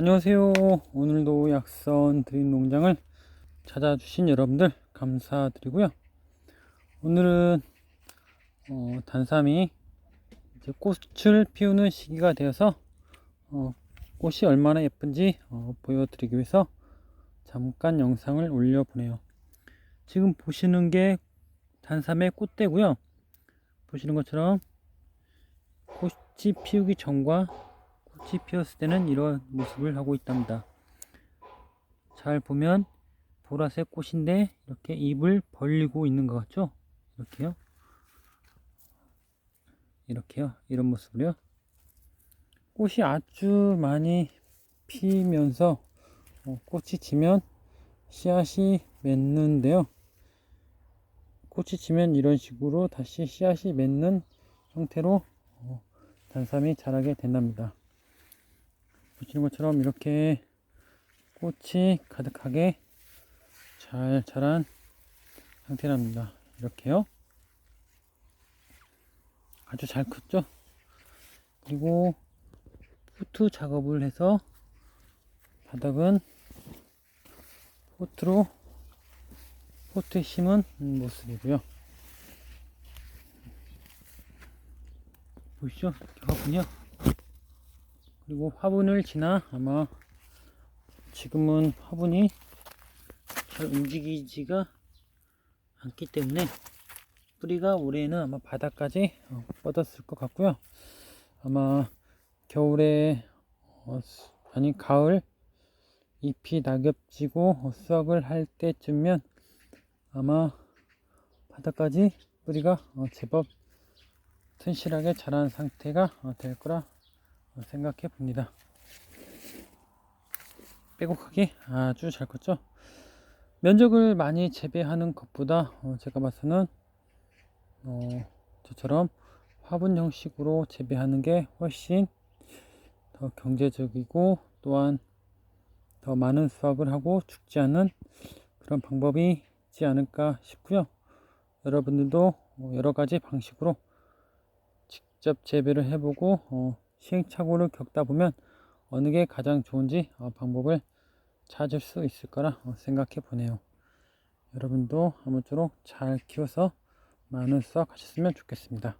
안녕하세요. 오늘도 약선 드림 농장을 찾아주신 여러분들 감사드리고요. 오늘은 어, 단삼이 이제 꽃을 피우는 시기가 되어서 어, 꽃이 얼마나 예쁜지 어, 보여드리기 위해서 잠깐 영상을 올려보네요. 지금 보시는 게 단삼의 꽃대고요. 보시는 것처럼 꽃이 피우기 전과 꽃이 피었을 때는 이런 모습을 하고 있답니다. 잘 보면 보라색 꽃인데 이렇게 잎을 벌리고 있는 것 같죠? 이렇게요. 이렇게요. 이런 모습으로요. 꽃이 아주 많이 피면서 어, 꽃이 지면 씨앗이 맺는데요. 꽃이 지면 이런 식으로 다시 씨앗이 맺는 형태로 어, 단삼이 자라게 된답니다. 보시는 것처럼 이렇게 꽃이 가득하게 잘 자란 상태랍니다. 이렇게요. 아주 잘 컸죠? 그리고 포트 작업을 해서 바닥은 포트로 포트에 심은 모습이고요. 보이시죠? 화분이요. 그리고 화분을 지나 아마 지금은 화분이 잘 움직이지가 않기 때문에 뿌리가 올해는 아마 바닥까지 어, 뻗었을 것 같고요. 아마 겨울에 어, 수- 아니 가을 잎이 낙엽지고 어, 수확을 할 때쯤면 아마 바닥까지 뿌리가 어, 제법 튼실하게 자란 상태가 어, 될 거라 어, 생각해 봅니다. 빼곡하게 아주 잘 컸죠. 면적을 많이 재배하는 것보다 어, 제가 봐서는 어, 저처럼 화분 형식으로 재배하는 게 훨씬 더 경제적이고 또한 더 많은 수확을 하고 죽지 않는 그런 방법이 있지 않을까 싶고요. 여러분들도 어, 여러 가지 방식으로 직접 재배를 해보고 어, 시행착오를 겪다 보면 어느 게 가장 좋은지 어, 방법을 찾을 수 있을 거라 어, 생각해 보네요. 여러분도 아무쪼록 잘 키워서 많은 수확 하셨으면 좋겠습니다.